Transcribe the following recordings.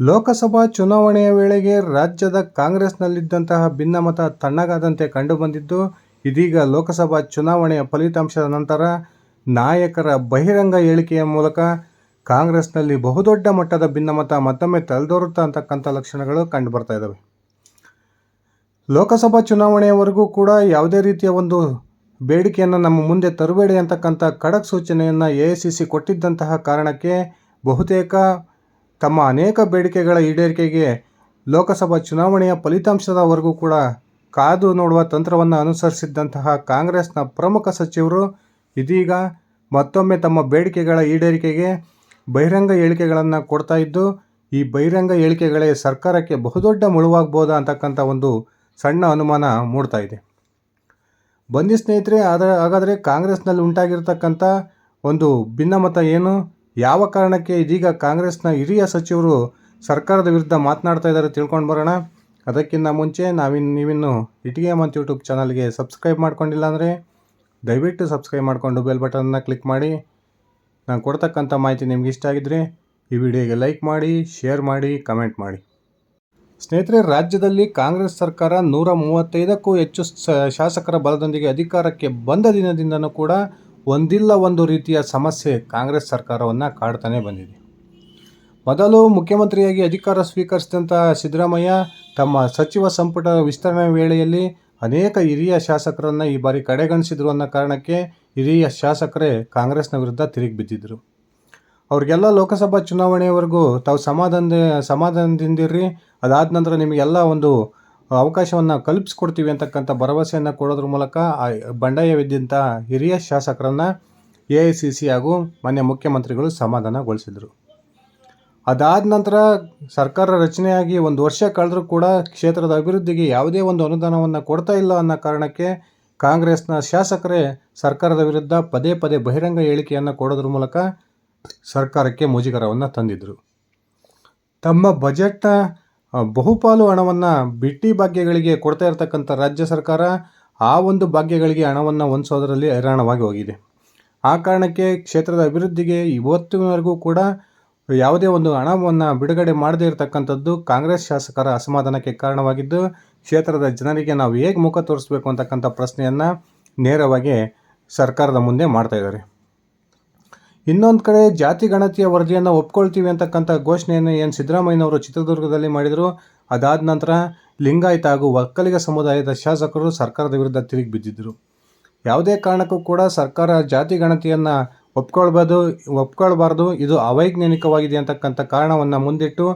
ಲೋಕಸಭಾ ಚುನಾವಣೆಯ ವೇಳೆಗೆ ರಾಜ್ಯದ ಕಾಂಗ್ರೆಸ್ನಲ್ಲಿದ್ದಂತಹ ಭಿನ್ನಮತ ತಣ್ಣಗಾದಂತೆ ಕಂಡುಬಂದಿದ್ದು, ಇದೀಗ ಲೋಕಸಭಾ ಚುನಾವಣೆಯ ಫಲಿತಾಂಶದ ನಂತರ ನಾಯಕರ ಬಹಿರಂಗ ಹೇಳಿಕೆಯ ಮೂಲಕ ಕಾಂಗ್ರೆಸ್ನಲ್ಲಿ ಬಹುದೊಡ್ಡ ಮಟ್ಟದ ಭಿನ್ನಮತ ಮತ್ತೊಮ್ಮೆ ತಲೆದೋರುತ್ತಾ ಅಂತಕ್ಕಂಥ ಲಕ್ಷಣಗಳು ಕಂಡುಬರ್ತಾ ಇದ್ದಾವೆ. ಲೋಕಸಭಾ ಚುನಾವಣೆಯವರೆಗೂ ಕೂಡ ಯಾವುದೇ ರೀತಿಯ ಒಂದು ಬೇಡಿಕೆಯನ್ನು ನಮ್ಮ ಮುಂದೆ ತರಬೇಡಿ ಅಂತಕ್ಕಂಥ ಖಡಕ್ ಸೂಚನೆಯನ್ನು ಎ ಐ ಸಿ ಸಿ ಕೊಟ್ಟಿದ್ದಂತಹ ಕಾರಣಕ್ಕೆ ಬಹುತೇಕ ತಮ್ಮ ಅನೇಕ ಬೇಡಿಕೆಗಳ ಈಡೇರಿಕೆಗೆ ಲೋಕಸಭಾ ಚುನಾವಣೆಯ ಫಲಿತಾಂಶದವರೆಗೂ ಕೂಡ ಕಾದು ನೋಡುವ ತಂತ್ರವನ್ನು ಅನುಸರಿಸಿದ್ದಂತಹ ಕಾಂಗ್ರೆಸ್ನ ಪ್ರಮುಖ ಸಚಿವರು ಇದೀಗ ಮತ್ತೊಮ್ಮೆ ತಮ್ಮ ಬೇಡಿಕೆಗಳ ಈಡೇರಿಕೆಗೆ ಬಹಿರಂಗ ಹೇಳಿಕೆಗಳನ್ನು ಕೊಡ್ತಾ ಇದ್ದು, ಈ ಬಹಿರಂಗ ಹೇಳಿಕೆಗಳೇ ಸರ್ಕಾರಕ್ಕೆ ಬಹುದೊಡ್ಡ ಮುಳುವಾಗ್ಬೋದಾ ಅಂತಕ್ಕಂಥ ಒಂದು ಸಣ್ಣ ಅನುಮಾನ ಮೂಡ್ತಾ ಇದೆ. ಬನ್ನಿ ಸ್ನೇಹಿತರೆ, ಆದರೆ, ಹಾಗಾದರೆ ಕಾಂಗ್ರೆಸ್ನಲ್ಲಿ ಉಂಟಾಗಿರ್ತಕ್ಕಂಥ ಒಂದು ಭಿನ್ನಮತ ಏನು? ಯಾವ ಕಾರಣಕ್ಕೆ ಇದೀಗ ಕಾಂಗ್ರೆಸ್ನ ಹಿರಿಯ ಸಚಿವರು ಸರ್ಕಾರದ ವಿರುದ್ಧ ಮಾತನಾಡ್ತಾ ಇದ್ದಾರೆ ತಿಳ್ಕೊಂಡು ಬರೋಣ. ಅದಕ್ಕಿಂತ ಮುಂಚೆ ನಾವಿನ್ನು ನೀವಿನ್ನು ಇಟಿಗೆ ಮಂತ್ ಯೂಟ್ಯೂಬ್ ಚಾನಲ್ಗೆ ಸಬ್ಸ್ಕ್ರೈಬ್ ಮಾಡ್ಕೊಂಡಿಲ್ಲ ಅಂದರೆ ದಯವಿಟ್ಟು ಸಬ್ಸ್ಕ್ರೈಬ್ ಮಾಡಿಕೊಂಡು ಬೆಲ್ ಬಟನನ್ನು ಕ್ಲಿಕ್ ಮಾಡಿ. ನಾನು ಕೊಡ್ತಕ್ಕಂಥ ಮಾಹಿತಿ ನಿಮ್ಗೆ ಇಷ್ಟ ಆಗಿದ್ದರೆ ಈ ವಿಡಿಯೋಗೆ ಲೈಕ್ ಮಾಡಿ, ಶೇರ್ ಮಾಡಿ, ಕಮೆಂಟ್ ಮಾಡಿ. ಸ್ನೇಹಿತರೆ, ರಾಜ್ಯದಲ್ಲಿ ಕಾಂಗ್ರೆಸ್ ಸರ್ಕಾರ ನೂರ ಮೂವತ್ತೈದಕ್ಕೂ ಹೆಚ್ಚು ಶಾಸಕರ ಬಲದೊಂದಿಗೆ ಅಧಿಕಾರಕ್ಕೆ ಬಂದ ದಿನದಿಂದನೂ ಕೂಡ ಒಂದಿಲ್ಲ ಒಂದು ರೀತಿಯ ಸಮಸ್ಯೆ ಕಾಂಗ್ರೆಸ್ ಸರ್ಕಾರವನ್ನು ಕಾಡ್ತಾನೆ ಬಂದಿದೆ. ಮೊದಲು ಮುಖ್ಯಮಂತ್ರಿಯಾಗಿ ಅಧಿಕಾರ ಸ್ವೀಕರಿಸಿದಂಥ ಸಿದ್ದರಾಮಯ್ಯ ತಮ್ಮ ಸಚಿವ ಸಂಪುಟ ವಿಸ್ತರಣೆ ವೇಳೆಯಲ್ಲಿ ಅನೇಕ ಹಿರಿಯ ಶಾಸಕರನ್ನು ಈ ಬಾರಿ ಕಡೆಗಣಿಸಿದ್ರು ಅನ್ನೋ ಕಾರಣಕ್ಕೆ ಹಿರಿಯ ಶಾಸಕರೇ ಕಾಂಗ್ರೆಸ್ನ ವಿರುದ್ಧ ತಿರುಗಿ ಬಿದ್ದಿದ್ರು. ಅವ್ರಿಗೆಲ್ಲ ಲೋಕಸಭಾ ಚುನಾವಣೆಯವರೆಗೂ ತಾವು ಸಮಾಧಾನ ಸಮಾಧಾನದಿಂದಿರ್ರಿ, ಅದಾದ ನಂತರ ನಿಮಗೆಲ್ಲ ಒಂದು ಅವಕಾಶವನ್ನು ಕಲ್ಪಿಸ್ಕೊಡ್ತೀವಿ ಅಂತಕ್ಕಂಥ ಭರವಸೆಯನ್ನು ಕೊಡೋದ್ರ ಮೂಲಕ ಬಂಡಾಯವಿದ್ದಂಥ ಹಿರಿಯ ಶಾಸಕರನ್ನು ಎ ಐ ಸಿ ಸಿ ಹಾಗೂ ಮಾನ್ಯ ಮುಖ್ಯಮಂತ್ರಿಗಳು ಸಮಾಧಾನಗೊಳಿಸಿದರು. ಅದಾದ ನಂತರ ಸರ್ಕಾರ ರಚನೆಯಾಗಿ ಒಂದು ವರ್ಷ ಕಳೆದರೂ ಕೂಡ ಕ್ಷೇತ್ರದ ಅಭಿವೃದ್ಧಿಗೆ ಯಾವುದೇ ಒಂದು ಅನುದಾನವನ್ನು ಕೊಡ್ತಾ ಇಲ್ಲ ಅನ್ನೋ ಕಾರಣಕ್ಕೆ ಕಾಂಗ್ರೆಸ್ನ ಶಾಸಕರೇ ಸರ್ಕಾರದ ವಿರುದ್ಧ ಪದೇ ಪದೇ ಬಹಿರಂಗ ಹೇಳಿಕೆಯನ್ನು ಕೊಡೋದ್ರ ಮೂಲಕ ಸರ್ಕಾರಕ್ಕೆ ಮುಜುಗರವನ್ನು ತಂದಿದ್ದರು ತಮ್ಮ ಬಜೆಟ್ನ ಬಹುಪಾಲು ಹಣವನ್ನು ಬಿಟ್ಟಿ ಭಾಗ್ಯಗಳಿಗೆ ಕೊಡ್ತಾ ಇರತಕ್ಕಂಥ ರಾಜ್ಯ ಸರ್ಕಾರ ಆ ಒಂದು ಭಾಗ್ಯಗಳಿಗೆ ಹಣವನ್ನು ಹೊಂದಿಸೋದರಲ್ಲಿ ಹೈರಾಣವಾಗಿ ಹೋಗಿದೆ. ಆ ಕಾರಣಕ್ಕೆ ಕ್ಷೇತ್ರದ ಅಭಿವೃದ್ಧಿಗೆ ಇವತ್ತಿನವರೆಗೂ ಕೂಡ ಯಾವುದೇ ಒಂದು ಹಣವನ್ನು ಬಿಡುಗಡೆ ಮಾಡದೇ ಇರತಕ್ಕಂಥದ್ದು ಕಾಂಗ್ರೆಸ್ ಶಾಸಕರ ಅಸಮಾಧಾನಕ್ಕೆ ಕಾರಣವಾಗಿದ್ದು, ಕ್ಷೇತ್ರದ ಜನರಿಗೆ ನಾವು ಹೇಗೆ ಮುಖ ತೋರಿಸ್ಬೇಕು ಅಂತಕ್ಕಂಥ ಪ್ರಶ್ನೆಯನ್ನು ನೇರವಾಗಿ ಸರ್ಕಾರದ ಮುಂದೆ ಮಾಡ್ತಾ ಇದ್ದಾರೆ. ಇನ್ನೊಂದು ಕಡೆ ಜಾತಿ ಗಣತಿಯ ವರದಿಯನ್ನು ಒಪ್ಕೊಳ್ತೀವಿ ಅಂತಕ್ಕಂಥ ಘೋಷಣೆಯನ್ನು ಏನು ಸಿದ್ದರಾಮಯ್ಯನವರು ಚಿತ್ರದುರ್ಗದಲ್ಲಿ ಮಾಡಿದರು. ಅದಾದ ನಂತರ ಲಿಂಗಾಯತ ಹಾಗೂ ಒಕ್ಕಲಿಗ ಸಮುದಾಯದ ಶಾಸಕರು ಸರ್ಕಾರದ ವಿರುದ್ಧ ತಿರುಗಿ ಬಿದ್ದಿದ್ದರು ಯಾವುದೇ ಕಾರಣಕ್ಕೂ ಕೂಡ ಸರ್ಕಾರ ಜಾತಿ ಗಣತಿಯನ್ನು ಒಪ್ಕೊಳ್ಬೋದು ಒಪ್ಕೊಳ್ಬಾರ್ದು. ಇದು ಅವೈಜ್ಞಾನಿಕವಾಗಿದೆ ಅಂತಕ್ಕಂಥ ಕಾರಣವನ್ನು ಮುಂದಿಟ್ಟು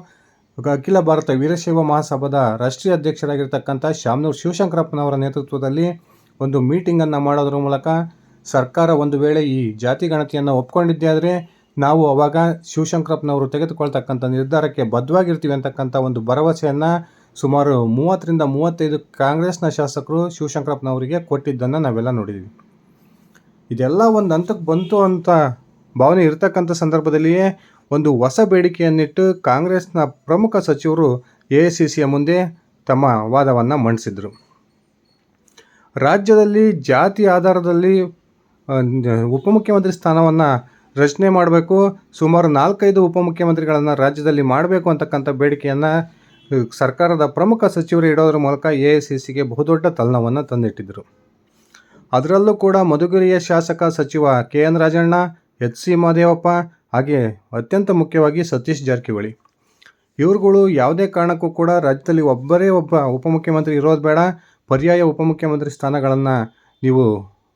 ಅಖಿಲ ಭಾರತ ವೀರಶೈವ ಮಹಾಸಭಾದ ರಾಷ್ಟ್ರೀಯ ಅಧ್ಯಕ್ಷರಾಗಿರ್ತಕ್ಕಂಥ ಶಾಮನೂರು ಶಿವಶಂಕರಪ್ಪನವರ ನೇತೃತ್ವದಲ್ಲಿ ಒಂದು ಮೀಟಿಂಗನ್ನು ಮಾಡೋದ್ರ ಮೂಲಕ ಸರ್ಕಾರ ಒಂದು ವೇಳೆ ಈ ಜಾತಿ ಗಣತಿಯನ್ನು ಒಪ್ಕೊಂಡಿದ್ದೆ ಆದರೆ ನಾವು ಅವಾಗ ಶಿವಶಂಕರಪ್ಪನವರು ತೆಗೆದುಕೊಳ್ತಕ್ಕಂಥ ನಿರ್ಧಾರಕ್ಕೆ ಬದ್ಧವಾಗಿರ್ತೀವಿ ಅಂತಕ್ಕಂಥ ಒಂದು ಭರವಸೆಯನ್ನು ಸುಮಾರು ಮೂವತ್ತರಿಂದ ಮೂವತ್ತೈದು ಕಾಂಗ್ರೆಸ್ನ ಶಾಸಕರು ಶಿವಶಂಕರಪ್ಪನವರಿಗೆ ಕೊಟ್ಟಿದ್ದನ್ನು ನಾವೆಲ್ಲ ನೋಡಿದ್ದೀವಿ ಇದೆಲ್ಲ ಒಂದು ಹಂತಕ್ಕೆ ಬಂತು ಅಂತ ಭಾವನೆ ಇರತಕ್ಕಂಥ ಸಂದರ್ಭದಲ್ಲಿಯೇ ಒಂದು ಹೊಸ ಬೇಡಿಕೆಯನ್ನಿಟ್ಟು ಕಾಂಗ್ರೆಸ್ನ ಪ್ರಮುಖ ಸಚಿವರು ಎ ಮುಂದೆ ತಮ್ಮ ವಾದವನ್ನು ಮಂಡಿಸಿದರು. ರಾಜ್ಯದಲ್ಲಿ ಜಾತಿ ಆಧಾರದಲ್ಲಿ ಉಪಮುಖ್ಯಮಂತ್ರಿ ಸ್ಥಾನವನ್ನು ರಚನೆ ಮಾಡಬೇಕು, ಸುಮಾರು ನಾಲ್ಕೈದು ಉಪಮುಖ್ಯಮಂತ್ರಿಗಳನ್ನು ರಾಜ್ಯದಲ್ಲಿ ಮಾಡಬೇಕು ಅಂತಕ್ಕಂಥ ಬೇಡಿಕೆಯನ್ನು ಸರ್ಕಾರದ ಪ್ರಮುಖ ಸಚಿವರು ಇಡೋದ್ರ ಮೂಲಕ ಎ ಐ ಸಿ ಸಿಗೆ ಬಹುದೊಡ್ಡ ತಲ್ಲವನ್ನು ತಂದಿಟ್ಟಿದ್ದರು ಅದರಲ್ಲೂ ಕೂಡ ಮಧುಗಿರಿಯ ಶಾಸಕ ಸಚಿವ K N Rajanna, H C Mahadevappa ಹಾಗೆ ಅತ್ಯಂತ ಮುಖ್ಯವಾಗಿ ಸತೀಶ್ ಜಾರಕಿಹೊಳಿ. ಇವರುಗಳು ಯಾವುದೇ ಕಾರಣಕ್ಕೂ ಕೂಡ ರಾಜ್ಯದಲ್ಲಿ ಒಬ್ಬರೇ ಒಬ್ಬ ಉಪಮುಖ್ಯಮಂತ್ರಿ ಇರೋದು ಬೇಡ. ಪರ್ಯಾಯ ಉಪಮುಖ್ಯಮಂತ್ರಿ ಸ್ಥಾನಗಳನ್ನು ನೀವು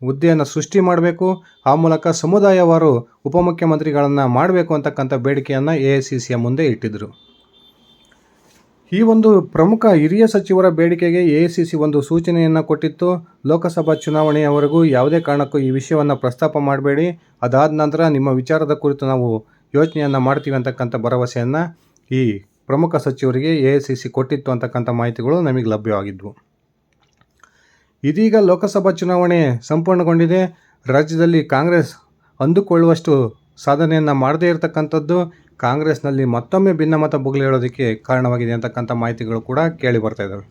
ಹುದ್ದೆಯನ್ನು ಸೃಷ್ಟಿ ಮಾಡಬೇಕು, ಆ ಮೂಲಕ ಸಮುದಾಯವಾರು ಉಪಮುಖ್ಯಮಂತ್ರಿಗಳನ್ನು ಮಾಡಬೇಕು ಅಂತಕ್ಕಂಥ ಬೇಡಿಕೆಯನ್ನು ಎ ಐ ಸಿ ಸಿಯ ಮುಂದೆ ಇಟ್ಟಿದ್ದರು ಈ ಒಂದು ಪ್ರಮುಖ ಹಿರಿಯ ಸಚಿವರ ಬೇಡಿಕೆಗೆ ಎ ಐ ಸಿ ಸಿ ಒಂದು ಸೂಚನೆಯನ್ನು ಕೊಟ್ಟಿತ್ತು. ಲೋಕಸಭಾ ಚುನಾವಣೆಯವರೆಗೂ ಯಾವುದೇ ಕಾರಣಕ್ಕೂ ಈ ವಿಷಯವನ್ನು ಪ್ರಸ್ತಾಪ ಮಾಡಬೇಡಿ. ಅದಾದ ನಂತರ ನಿಮ್ಮ ವಿಚಾರದ ಕುರಿತು ನಾವು ಯೋಚನೆಯನ್ನು ಮಾಡ್ತೀವಿ ಅಂತಕ್ಕಂಥ ಭರವಸೆಯನ್ನು ಈ ಪ್ರಮುಖ ಸಚಿವರಿಗೆ ಎ ಐ ಸಿ ಸಿ ಕೊಟ್ಟಿತ್ತು ಅಂತಕ್ಕಂಥ ಮಾಹಿತಿಗಳು ನಮಗೆ ಲಭ್ಯವಾಗಿದ್ವು. ಇದೀಗ ಲೋಕಸಭಾ ಚುನಾವಣೆ ಸಂಪೂರ್ಣಗೊಂಡಿದೆ. ರಾಜ್ಯದಲ್ಲಿ ಕಾಂಗ್ರೆಸ್ ಅಂದುಕೊಳ್ಳುವಷ್ಟು ಸಾಧನೆಯನ್ನು ಮಾಡದೇ ಇರತಕ್ಕಂಥದ್ದು ಕಾಂಗ್ರೆಸ್ನಲ್ಲಿ ಮತ್ತೊಮ್ಮೆ ಭಿನ್ನಮತ ಬುಗಿಲೇಳೋದಕ್ಕೆ ಕಾರಣವಾಗಿದೆ ಅಂತಕ್ಕಂಥ ಮಾಹಿತಿಗಳು ಕೂಡ ಕೇಳಿ ಬರ್ತಾ ಇದ್ದಾವೆ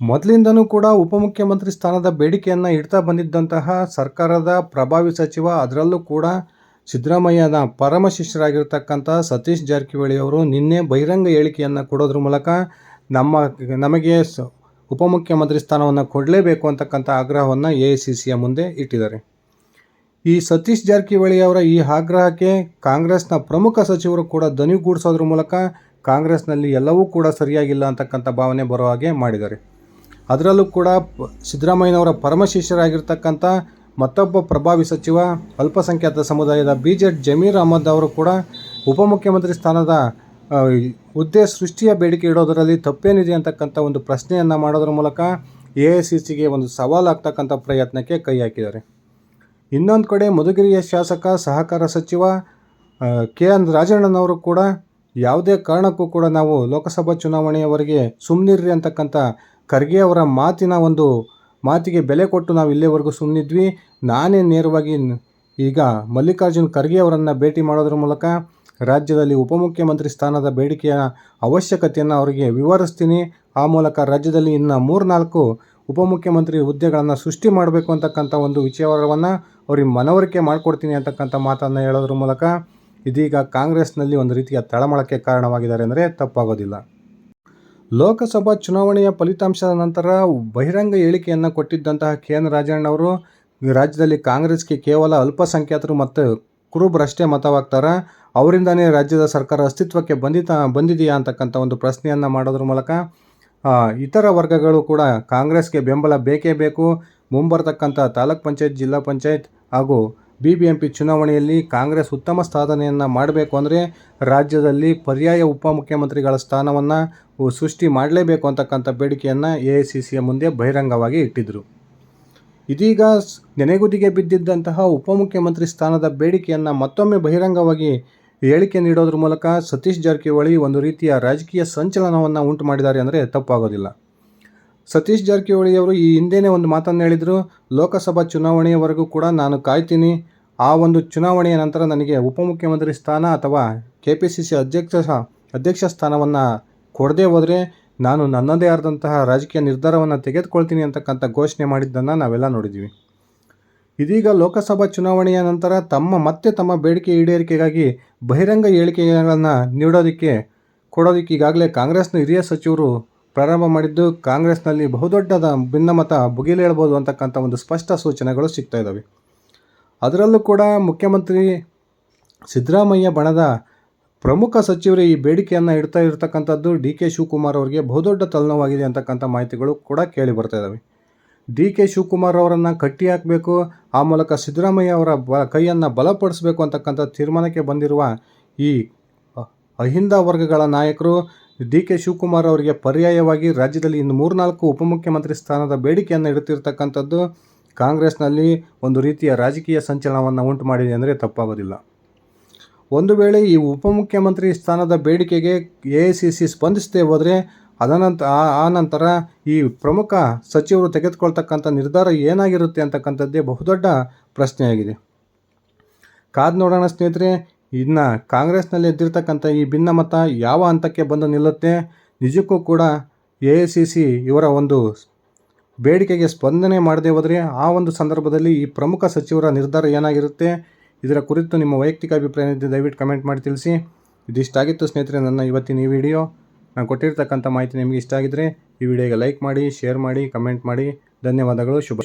ಮೊದಲಿಂದನೂ ಕೂಡ ಉಪಮುಖ್ಯಮಂತ್ರಿ ಸ್ಥಾನದ ಬೇಡಿಕೆಯನ್ನು ಇಡ್ತಾ ಬಂದಿದ್ದಂತಹ ಸರ್ಕಾರದ ಪ್ರಭಾವಿ ಸಚಿವ ಅದರಲ್ಲೂ ಕೂಡ ಸಿದ್ದರಾಮಯ್ಯನ ಪರಮ ಶಿಷ್ಯರಾಗಿರ್ತಕ್ಕಂಥ ಸತೀಶ್ ಜಾರಕಿಹೊಳಿ ಅವರು ನಿನ್ನೆ ಬಹಿರಂಗ ಹೇಳಿಕೆಯನ್ನು ಕೊಡೋದ್ರ ಮೂಲಕ ನಮ್ಮ, ನಮಗೆ ಉಪಮುಖ್ಯಮಂತ್ರಿ ಸ್ಥಾನವನ್ನು ಕೊಡಲೇಬೇಕು ಅಂತಕ್ಕಂಥ ಆಗ್ರಹವನ್ನು ಎ ಐ ಸಿ ಸಿಯ ಮುಂದೆ ಇಟ್ಟಿದ್ದಾರೆ. ಈ ಸತೀಶ್ ಜಾರಕಿಹೊಳಿ ಅವರ ಈ ಆಗ್ರಹಕ್ಕೆ ಕಾಂಗ್ರೆಸ್ನ ಪ್ರಮುಖ ಸಚಿವರು ಕೂಡ ದನಿಗೂಡಿಸೋದ್ರ ಮೂಲಕ ಕಾಂಗ್ರೆಸ್ನಲ್ಲಿ ಎಲ್ಲವೂ ಕೂಡ ಸರಿಯಾಗಿಲ್ಲ ಅಂತಕ್ಕಂಥ ಭಾವನೆ ಬರೋ ಹಾಗೆ ಮಾಡಿದ್ದಾರೆ. ಅದರಲ್ಲೂ ಕೂಡ ಸಿದ್ದರಾಮಯ್ಯನವರ ಪರಮಶಿಷ್ಯರಾಗಿರ್ತಕ್ಕಂಥ ಮತ್ತೊಬ್ಬ ಪ್ರಭಾವಿ ಸಚಿವ ಅಲ್ಪಸಂಖ್ಯಾತ ಸಮುದಾಯದ ಬಿ ಜೆಡ್ ಜಮೀರ್ ಅಹಮದ್ ಅವರು ಕೂಡ ಉಪಮುಖ್ಯಮಂತ್ರಿ ಸ್ಥಾನದ ಹುದ್ದೆ ಸೃಷ್ಟಿಯ ಬೇಡಿಕೆ ಇಡೋದರಲ್ಲಿ ತಪ್ಪೇನಿದೆ ಅಂತಕ್ಕಂಥ ಒಂದು ಪ್ರಶ್ನೆಯನ್ನು ಮಾಡೋದ್ರ ಮೂಲಕ ಎ ಐ ಸಿ ಸಿಗೆ ಒಂದು ಸವಾಲಾಗ್ತಕ್ಕಂಥ ಪ್ರಯತ್ನಕ್ಕೆ ಕೈ ಹಾಕಿದ್ದಾರೆ. ಇನ್ನೊಂದು ಕಡೆ ಮಧುಗಿರಿಯ ಶಾಸಕ, ಸಹಕಾರ ಸಚಿವ ಕೆ ಎನ್ ರಾಜಣ್ಣನವರು ಕೂಡ ಯಾವುದೇ ಕಾರಣಕ್ಕೂ ಕೂಡ ನಾವು ಲೋಕಸಭಾ ಚುನಾವಣೆಯವರೆಗೆ ಸುಮ್ಮನಿರ್ರಿ ಅಂತಕ್ಕಂಥ ಖರ್ಗೆ ಅವರ ಮಾತಿನ ಒಂದು ಮಾತಿಗೆ ಬೆಲೆ ಕೊಟ್ಟು ನಾವು ಇಲ್ಲಿವರೆಗೂ ಸುಮ್ಮನಿದ್ವಿ ನಾನೇ ನೇರವಾಗಿ ಈಗ ಮಲ್ಲಿಕಾರ್ಜುನ್ ಖರ್ಗೆ ಅವರನ್ನು ಭೇಟಿ ಮಾಡೋದ್ರ ಮೂಲಕ ರಾಜ್ಯದಲ್ಲಿ ಉಪಮುಖ್ಯಮಂತ್ರಿ ಸ್ಥಾನದ ಬೇಡಿಕೆಯ ಅವಶ್ಯಕತೆಯನ್ನು ಅವರಿಗೆ ವಿವರಿಸ್ತೀನಿ. ಆ ಮೂಲಕ ರಾಜ್ಯದಲ್ಲಿ ಇನ್ನು ಮೂರ್ನಾಲ್ಕು ಉಪಮುಖ್ಯಮಂತ್ರಿ ಹುದ್ದೆಗಳನ್ನು ಸೃಷ್ಟಿ ಮಾಡಬೇಕು ಅಂತಕ್ಕಂಥ ಒಂದು ವಿಚಾರವನ್ನು ಅವ್ರಿಗೆ ಮನವರಿಕೆ ಮಾಡಿಕೊಡ್ತೀನಿ ಅಂತಕ್ಕಂಥ ಮಾತನ್ನು ಹೇಳೋದ್ರ ಮೂಲಕ ಇದೀಗ ಕಾಂಗ್ರೆಸ್ನಲ್ಲಿ ಒಂದು ರೀತಿಯ ತಳಮಳಕ್ಕೆ ಕಾರಣವಾಗಿದ್ದಾರೆ ಅಂದರೆ ತಪ್ಪಾಗೋದಿಲ್ಲ. ಲೋಕಸಭಾ ಚುನಾವಣೆಯ ಫಲಿತಾಂಶದ ನಂತರ ಬಹಿರಂಗ ಹೇಳಿಕೆಯನ್ನು ಕೊಟ್ಟಿದ್ದಂತಹ ಕೆ ಎನ್ ರಾಜಣ್ಣವರು ರಾಜ್ಯದಲ್ಲಿ ಕಾಂಗ್ರೆಸ್ಗೆ ಕೇವಲ ಅಲ್ಪಸಂಖ್ಯಾತರು ಮತ್ತು ಕುರುಬರಷ್ಟೇ ಮತವಾಗ್ತಾರೆ. ಅವರಿಂದನೇ ರಾಜ್ಯದ ಸರ್ಕಾರ ಅಸ್ತಿತ್ವಕ್ಕೆ ಬಂದಿತ, ಬಂದಿದೆಯಾ ಅಂತಕ್ಕಂಥ ಒಂದು ಪ್ರಶ್ನೆಯನ್ನು ಮಾಡೋದ್ರ ಮೂಲಕ ಇತರ ವರ್ಗಗಳು ಕೂಡ ಕಾಂಗ್ರೆಸ್ಗೆ ಬೆಂಬಲ ಬೇಕೇ ಬೇಕು. ಮುಂಬರ್ತಕ್ಕಂಥ ತಾಲೂಕ್ ಪಂಚಾಯತ್, ಜಿಲ್ಲಾ ಪಂಚಾಯತ್ ಹಾಗೂ ಬಿ ಬಿ ಎಂ ಪಿ ಚುನಾವಣೆಯಲ್ಲಿ ಕಾಂಗ್ರೆಸ್ ಉತ್ತಮ ಸಾಧನೆಯನ್ನು ಮಾಡಬೇಕು ಅಂದರೆ ರಾಜ್ಯದಲ್ಲಿ ಪರ್ಯಾಯ ಉಪಮುಖ್ಯಮಂತ್ರಿಗಳ ಸ್ಥಾನವನ್ನು ಸೃಷ್ಟಿ ಮಾಡಲೇಬೇಕು ಅಂತಕ್ಕಂಥ ಬೇಡಿಕೆಯನ್ನು ಎ ಐ ಸಿ ಸಿಯ ಮುಂದೆ ಬಹಿರಂಗವಾಗಿ ಇಟ್ಟಿದ್ದರು ಇದೀಗ ನೆನೆಗುದಿಗೆ ಬಿದ್ದಿದ್ದಂತಹ ಉಪಮುಖ್ಯಮಂತ್ರಿ ಸ್ಥಾನದ ಬೇಡಿಕೆಯನ್ನು ಮತ್ತೊಮ್ಮೆ ಬಹಿರಂಗವಾಗಿ ಹೇಳಿಕೆ ನೀಡೋದ್ರ ಮೂಲಕ ಸತೀಶ್ ಜಾರಕಿಹೊಳಿ ಒಂದು ರೀತಿಯ ರಾಜಕೀಯ ಸಂಚಲನವನ್ನು ಉಂಟು ಮಾಡಿದ್ದಾರೆ ಅಂದರೆ ತಪ್ಪಾಗೋದಿಲ್ಲ. ಸತೀಶ್ ಜಾರಕಿಹೊಳಿಯವರು ಈ ಹಿಂದೆಯೇ ಒಂದು ಮಾತನ್ನು ಹೇಳಿದರು, ಲೋಕಸಭಾ ಚುನಾವಣೆಯವರೆಗೂ ಕೂಡ ನಾನು ಕಾಯ್ತೀನಿ. ಆ ಒಂದು ಚುನಾವಣೆಯ ನಂತರ ನನಗೆ ಉಪಮುಖ್ಯಮಂತ್ರಿ ಸ್ಥಾನ ಅಥವಾ ಕೆ ಪಿ ಸಿ ಸಿ ಅಧ್ಯಕ್ಷ ಅಧ್ಯಕ್ಷ ಸ್ಥಾನವನ್ನು ಕೊಡದೇ ಹೋದರೆ ನಾನು ನನ್ನದೇ ಆದಂತಹ ರಾಜಕೀಯ ನಿರ್ಧಾರವನ್ನು ತೆಗೆದುಕೊಳ್ತೀನಿ ಅಂತಕ್ಕಂಥ ಘೋಷಣೆ ಮಾಡಿದ್ದನ್ನು ನಾವೆಲ್ಲ ನೋಡಿದ್ದೀವಿ. ಇದೀಗ ಲೋಕಸಭಾ ಚುನಾವಣೆಯ ನಂತರ ತಮ್ಮ ಮತ್ತೆ ತಮ್ಮ ಬೇಡಿಕೆ ಈಡೇರಿಕೆಗಾಗಿ ಬಹಿರಂಗ ಹೇಳಿಕೆಗಳನ್ನು ನೀಡೋದಕ್ಕೆ, ಕೊಡೋದಕ್ಕೆ ಈಗಾಗಲೇ ಕಾಂಗ್ರೆಸ್ನ ಹಿರಿಯ ಸಚಿವರು ಪ್ರಾರಂಭ ಮಾಡಿದ್ದು ಕಾಂಗ್ರೆಸ್ನಲ್ಲಿ ಬಹುದೊಡ್ಡದ ಭಿನ್ನಮತ ಭುಗಿಲೇಳ್ಬೋದು ಅಂತಕ್ಕಂಥ ಒಂದು ಸ್ಪಷ್ಟ ಸೂಚನೆಗಳು ಸಿಗ್ತಾ ಇದ್ದಾವೆ ಅದರಲ್ಲೂ ಕೂಡ ಮುಖ್ಯಮಂತ್ರಿ ಸಿದ್ದರಾಮಯ್ಯ ಬಣದ ಪ್ರಮುಖ ಸಚಿವರು ಈ ಬೇಡಿಕೆಯನ್ನು ಇಡ್ತಾ ಇರತಕ್ಕಂಥದ್ದು ಡಿ ಕೆ ಶಿವಕುಮಾರ್ ಅವರಿಗೆ ಬಹುದೊಡ್ಡ ತಲೆನೋವಾಗಿದೆ ಅಂತಕ್ಕಂಥ ಮಾಹಿತಿಗಳು ಕೂಡ ಕೇಳಿ ಬರ್ತಾ ಇದ್ದಾವೆ ಡಿ ಕೆ ಶಿವಕುಮಾರ್ ಅವರನ್ನು ಕಟ್ಟಿ ಹಾಕಬೇಕು, ಆ ಮೂಲಕ ಸಿದ್ದರಾಮಯ್ಯ ಅವರ ಬ ಕೈಯನ್ನು ಬಲಪಡಿಸಬೇಕು ಅಂತಕ್ಕಂಥ ತೀರ್ಮಾನಕ್ಕೆ ಬಂದಿರುವ ಈ ಅಹಿಂದ ವರ್ಗಗಳ ನಾಯಕರು, ಡಿ ಕೆ ಶಿವಕುಮಾರ್ ಅವರಿಗೆ ಪರ್ಯಾಯವಾಗಿ ರಾಜ್ಯದಲ್ಲಿ ಇನ್ನು ಮೂರ್ನಾಲ್ಕು ಉಪಮುಖ್ಯಮಂತ್ರಿ ಸ್ಥಾನದ ಬೇಡಿಕೆಯನ್ನು ಇಡುತ್ತಿರ್ತಕ್ಕಂಥದ್ದು, ಕಾಂಗ್ರೆಸ್ನಲ್ಲಿ ಒಂದು ರೀತಿಯ ರಾಜಕೀಯ ಸಂಚಲನವನ್ನು ಉಂಟು ಮಾಡಿದೆ ಅಂದರೆ ತಪ್ಪಾಗೋದಿಲ್ಲ. ಒಂದು ವೇಳೆ ಈ ಉಪಮುಖ್ಯಮಂತ್ರಿ ಸ್ಥಾನದ ಬೇಡಿಕೆಗೆ ಎ ಐ ಸಿ ಸಿ ಸ್ಪಂದಿಸದೇ ಹೋದರೆ ಅದನಂತ ಆ- ನಂತರ ಈ ಪ್ರಮುಖ ಸಚಿವರು ತೆಗೆದುಕೊಳ್ತಕ್ಕಂಥ ನಿರ್ಧಾರ ಏನಾಗಿರುತ್ತೆ ಅಂತಕ್ಕಂಥದ್ದೇ ಬಹುದೊಡ್ಡ ಪ್ರಶ್ನೆಯಾಗಿದೆ. ಕಾದು ನೋಡೋಣ ಸ್ನೇಹಿತರೆ, ಇನ್ನು ಕಾಂಗ್ರೆಸ್ನಲ್ಲಿ ಎದ್ದಿರ್ತಕ್ಕಂಥ ಈ ಭಿನ್ನಮತ ಯಾವ ಹಂತಕ್ಕೆ ಬಂದು ನಿಲ್ಲುತ್ತೆ? ನಿಜಕ್ಕೂ ಕೂಡ ಎ ಐ ಸಿ ಸಿ ಇವರ ಒಂದು ಬೇಡಿಕೆಗೆ ಸ್ಪಂದನೆ ಮಾಡದೆ ಹೋದರೆ ಆ ಒಂದು ಸಂದರ್ಭದಲ್ಲಿ ಈ ಪ್ರಮುಖ ಸಚಿವರ ನಿರ್ಧಾರ ಏನಾಗಿರುತ್ತೆ? ಇದರ ಕುರಿತು ನಿಮ್ಮ ವೈಯಕ್ತಿಕ ಅಭಿಪ್ರಾಯ ದಯವಿಟ್ಟು ಕಮೆಂಟ್ ಮಾಡಿ ತಿಳಿಸಿ. ಇದಿಷ್ಟಾಗಿತ್ತು ಸ್ನೇಹಿತರೆ ನನ್ನ ಇವತ್ತಿನ ಈ ವಿಡಿಯೋ. ನಾನು ಕೊಟ್ಟಿರ್ತಕ್ಕಂಥ ಮಾಹಿತಿ ನಿಮಗೆ ಇಷ್ಟ ಆಗಿದ್ದರೆ ಈ ವಿಡಿಯೋಗೆ ಲೈಕ್ ಮಾಡಿ ಶೇರ್ ಮಾಡಿ ಕಮೆಂಟ್ ಮಾಡಿ. ಧನ್ಯವಾದಗಳು. ಶುಭ